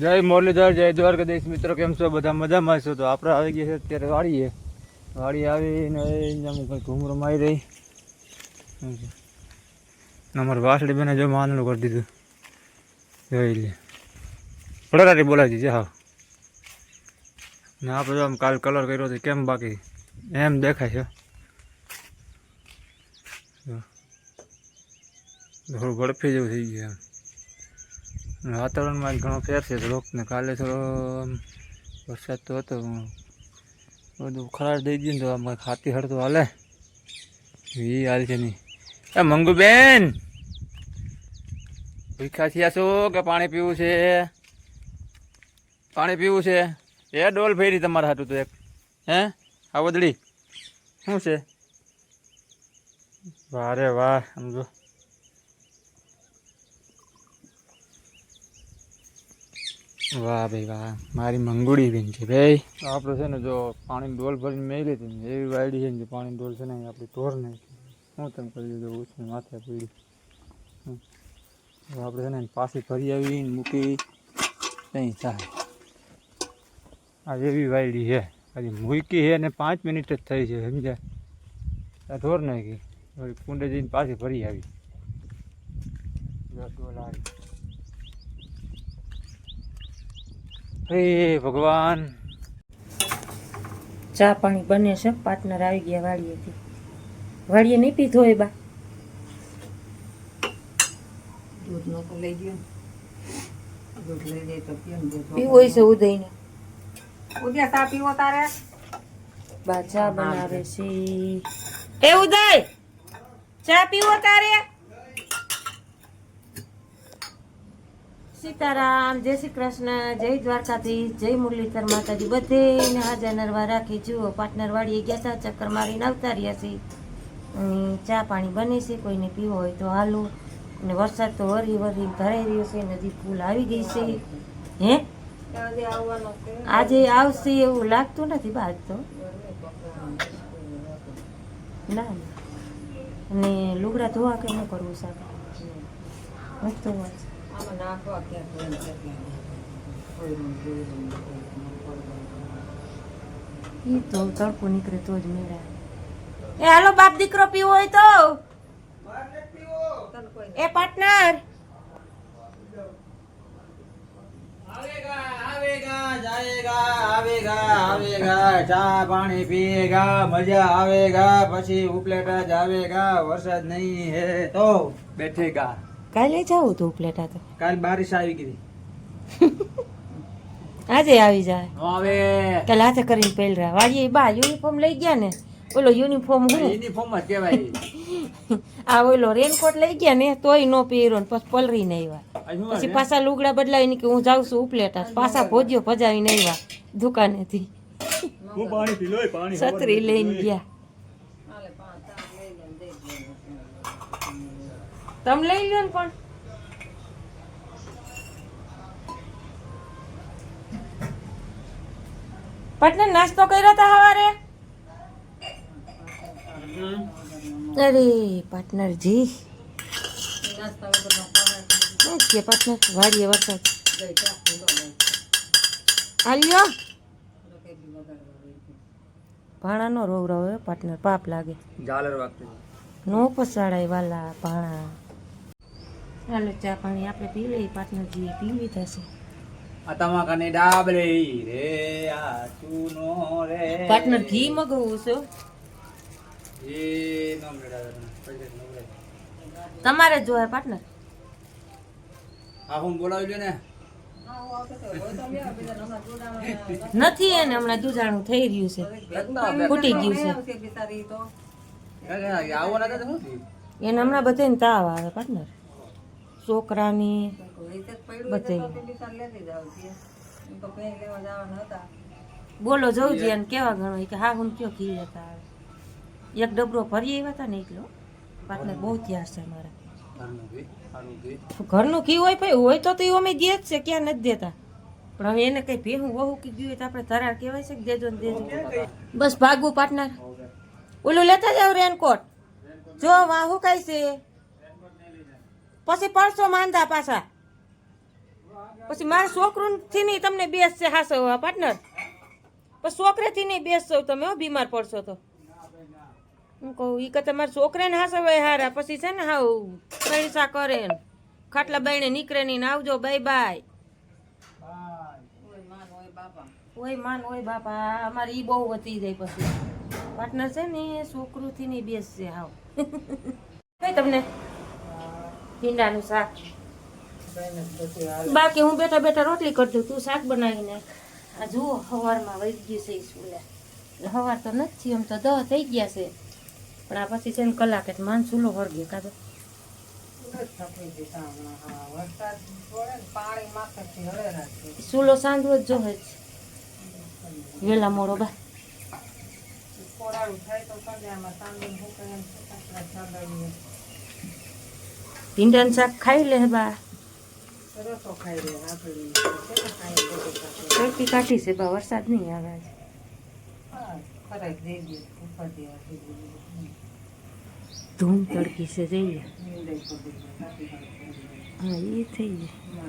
જય મુરલીધર, જય દ્વારકાધીશ. મિત્રો, કેમ છો? બધા મજામાં છો? તો આપણે આવી ગયા છે અત્યારે વાડીએ. વાડી આવીને કંઈ ઘૂમરો મારી રહી. અમારે વાસળી બેને જો માનલું કરી દીધું. જોઈ લે. ફળરાટી બોલાવી દીધી, હા. ને આપણે આમ કાલ કલર કર્યો તો કેમ બાકી? એમ દેખાય છે. થોડું ગળફી જેવું થઈ ગયું એમ. વાતાવરણમાં ઘણો ફેર છે. રોગને કાલે થોડો વરસાદ તો હતો. બધું ખરાશ દઈ ને તો આમ ખાતી હડતો હાલે. એ હાલ છે નહીં એ મંગુબેન! ભીખા થયા છો કે પાણી પીવું છે? પાણી પીવું છે? એ ડોલ ફેરી તમારા હાટું તો એક. હે? આ વદળી. શું છે? વારે વાહ સમજો વાહ ભાઈ વાહ, મારી મંગુડી બેન છે ભાઈ. આપણે છે ને જો પાણી ડોલ ભરીને મેલી હતી ને, એવી વાયડી છે ને પાણી ડોલ છે ને આપણી ઢોર નાખી. હું તમે કરી દીધું ઉછળી માથે પીડી. આપણે છે ને પાછી ફરી આવીને મૂકી ત્યાં થાય. આ એવી વાયડી છે. હજી મૂકી છે ને પાંચ મિનિટ જ થઈ છે, સમજ્યા? આ ઢોર નાખી. કુંડે જઈને પાછી ફરી આવી ડોલ આવી. હે ભગવાન. ચા પાણી બને છે પાર્ટનર આવી ગયા વાડીએથી. વાડીએ નહીં પીધો એ બા. દૂધ નો લઈ ગયો. દૂધ લઈ જાય તો પીએ પીવું હોય છે ઉદયને. ઉદ્યા ચા પીવો તારે? બા ચા બનાવે છે. એ ઉદય ચા પીવો તારે? સીતારામ, જય શ્રી કૃષ્ણ, જય દ્વારકાથી જય મુરલીધર માતાજી. બધેને હાજર નરવા રાખી. જુઓ પાર્ટનર વાડીએ ગયા હતા ચક્કર મારીને આવતા રહ્યા છે. ચા પાણી બને છે, કોઈને પીવો હોય તો હાલો. અને વરસાદ તો વરી વરી ભરાઈ રહ્યો છે, નદી ફૂલ આવી ગઈ છે. હે? આજે આવશે એવું લાગતું નથી બાદ તો? ના. અને લુગડા ધોવા કે ન કરવું સાહેબ? મસ્ત હોય. આમાં નાખવા ક્યાંક ને ક્યાંક. ઈ તો તડકો નીકળે તો જ મેળા. એ હાલો બાપ દીકરો પીવો હોય તો. એ પાર્ટનર. આવેગા આવેગા જાયેગા આવેગા આવેગા. ચા પાણી પીએગા મજા આવેગા. પછી ઉપલેટા જાવેગા વરસાદ નહીં હે તો. બેઠેગા. કાલે જાવું હતું ઉપલેટા તો? કાલ બારિશ આવી ગઈ આજે આવી જાય. આવે કાલે હાથે કરીને પહેલરા વાડીએ બા યુનિફોર્મ લઈ ગયા ને ઓલો યુનિફોર્મ હું? યુનિફોર્મ જ કહેવાય. આ ઓલો રેનકોટ લઈ ગયા ને તોય નો પહેર્યો ને પછી પલરીને આવ્યા. પછી પાછા લુગડા બદલાવીને કે હું જાઉં છું ઉપલેટા. પાછા ભોજ્યો ભજાવીને આવ્યા દુકાનેથી. છત્રી લઈને ગયા હાલે પાંચ ચા લઈ જાય ને દઈ દે. તમે લઈ લો ને પણ. પટને નાસ્તો કર્યો તા સવારે અરે પાર્ટનરજી ઓકે પાર્ટનર વાડીએ વરસાદ. આલ્યો? ભાણા નો રોગ રહ્યો પાર્ટનર પાપ લાગે. નો પસાડાય વાલા ભાણા. ચાલો ચા પાણી આપણે પી લઈએ પાર્ટનરજી પી લીધા છે તમાકાની ડાબરે રે આ ચૂનો રે. પાર્ટનર ઘી મગવવું છે. એ. તમારે જોવા પાર્ટનર હું બોલાવી લ્યો ને. નથી એને હમણાં દુજાણું થઈ રહ્યું છે. ફૂટી ગયું છે. એને હમણાં બધાને તાવ આવે પાર્ટનર છોકરાની બધે. હતા બોલો જવું એને કેવા ગણો કે હા હું કયો કી આવે. એક ડબરો ભરી આવ્યા હતા ને એટલો પાર્ટનર બહુ ત્યાર છે મારા ઘરનું ઘી, હોય ભાઈ હોય તો એ અમે દે જ છે ક્યાં નથી દેતા. પણ હવે એને કઈ ભેહું વહુ કી ગયું હોય તો આપણે ધરાર કહેવાય છે કે દેજો ને દેજો. બસ ભાગવું પાર્ટનર ઓલું લેતા જાવ રેનકોટ જો વાહ કાંઈ છે. પછી પડશો માંદા પાછા. પછી મારા છોકરુંથી નહીં તમને બેસશે હાસવવા પાર્ટનર પછી છોકરેથી નહીં બેસશો તમે હો, બીમાર પડશો તો. હું કહું, ઈ કે તમારા છોકરાને હાસવાય હારા, પછી છે ને હાવ પૈસા કરે ખાટલા બાઈને નીકળે નહીં ને આવજો, બાય બાય. ઓય માન, ઓય બાપા. અમારે ઈ બહુ વધી જાય પછી. પાર્ટનર છે ને છોકરુંથી નહીં બેસશે હાવ. કઈ તમને ભીંડાનું શાક. બાકી હું બેઠા બેઠા રોટલી કરતી તું શાક બનાવીને આ જુઓ સવારમાં વહી ગયું છે સ્કૂલે. સવાર તો નથી એમ તો દહ થઈ ગયા છે. પણ આ પછી છે ને કલાકે માન ચૂલો વળગે હળે રાખે. ચૂલો સાંધવો જ જોહે છે વેલા મોડો બા. થાય તો ભીંડાનું શાક ખાઈ લે બા. તડકી કાઢી છે બા વરસાદ નહીં આવે ધૂમ તડકી છે જઈએ હા એ થઈ જાય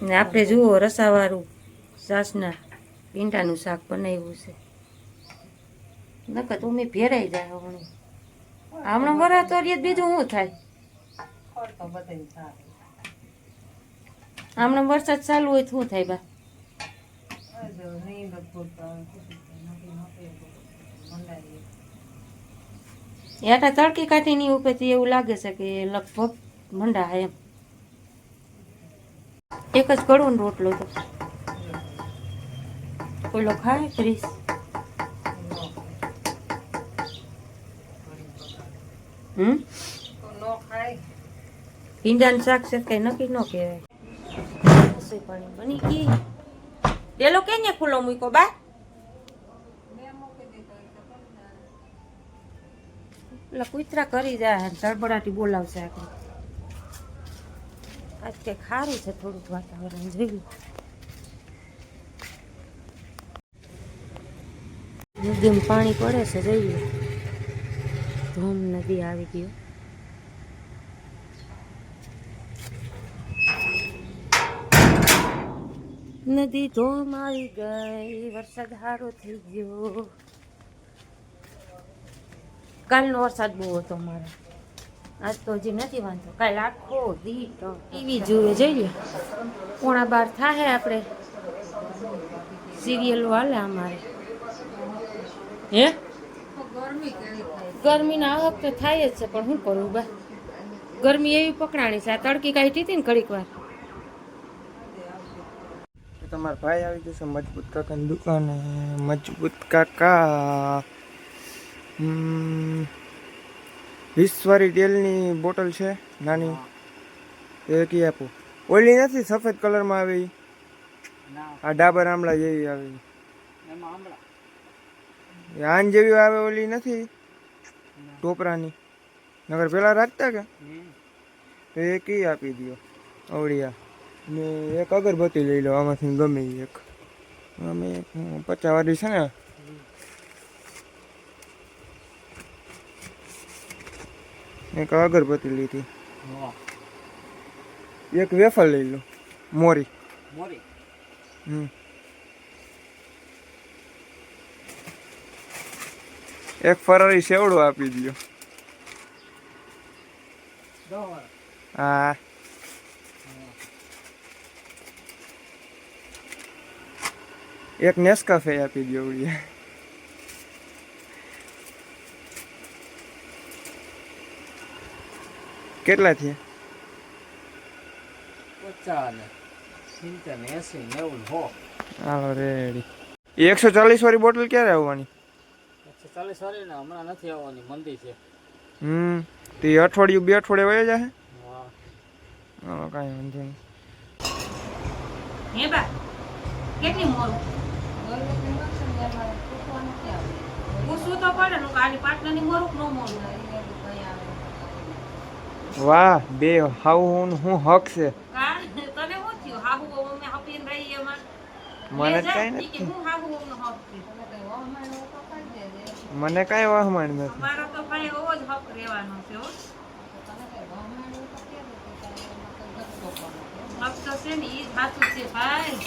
ને આપણે જુઓ રસાવાળું સાસના ભીંડાનું શાક બનાવ્યું છે. નકર તો મેં ભેરાઈ જાય હમણાં. હમણાં વરા તો રીત બીજું શું થાય? હમણાં વરસાદ ચાલુ હોય તો શું થાય બા? એટા તડકી કાઢીની ઉપરથી એવું લાગે છે કે લગભગ મંડા એમ. એક જ કડવો રોટલો તો. પેલો ખાય ક્રીસ હમ ખાય ભીંડાનું શાક છે, કઈ નક્કી ન કહેવાય. રસોઈ પાણી બની ગઈ. પેલો કે ને ખુલ્લો મૂકો બા? એટલે કૂતરા કરી જાય તળબડાટી બોલાવશે આગળ. આજ કે ખારું છે થોડુંક વાતાવરણ, જોયું. નદીમાં પાણી પડે છે જોઈએ ધોમ નદી આવી ગયો. નદી ધોમ આવી ગઈ વરસાદ સારો થઈ ગયો. કાલનો વરસાદ બહુ હતો મારો. આજ તો હજી નથી વાંધો. કાલ આખો દી ટીવી જુએ જોઈ લે. પોણા બાર થાય આપણે. સિરિયલો હાલે અમારે. હે? ગરમી કેવી થાય? ગરમીના આ વખતે થાય જ છે પણ શું કરવું બા? ગરમી એવી પકડાણી છે આ તડકી કાઢી હતી ને ઘડીક વાર? તમારા ભાઈ આવી જશે મજબૂત કાકાની દુકાને મજબૂત કાકા. વીસવાળી તેલની બોટલ છે નાની. એ કી આપો. ઓલી નથી સફેદ કલરમાં આવી? આ ડાબર આમળા જેવી આવે. આન જેવી આવે ઓલી નથી? ટોપરાની. નગર પેલા રાખતા કે? તો એ કી આપી દો અવળિયા. ને એક અગરબત્તી લઈ લો આમાંથી ગમે એક. અમે એક પચાસ વાળી છે ને? એક અગરબત્તી લીધી. એક વેફર લઈ લો મોરી. મોરી? હમ. એક ફરારી સેવડો આપી દો હા. એક નેસ્કાફે આપી દો ઉડિયા કેટલા થયા? એકસો ચાલીસ વાળી બોટલ ક્યારે આવવાની? એકસો ચાલીસ ને હમણાં નથી આવવાની મંદી છે. હમ તે અઠવાડિયું બે અઠવાડિયે વયા જાય હા? કાંઈ વાંધો નહીં. હે બા કેટલી મોર? પૂછવું તો પડે ને કાલી પાટલાની મોરું કે મોરું વાહ બે હાવ હું હું હક છે. તને શું થયું? હાહુ વહુ અમે હપીને રહી એમાં મને કાંઈ નથી. હું હાહુ વહુનો હક થયું. મને કાંઈ વહમણ નથી. મારો તો ભાઈ એવો જ હક છે, હો. તો છે ને એ જ સાચું છે, ભાઈ.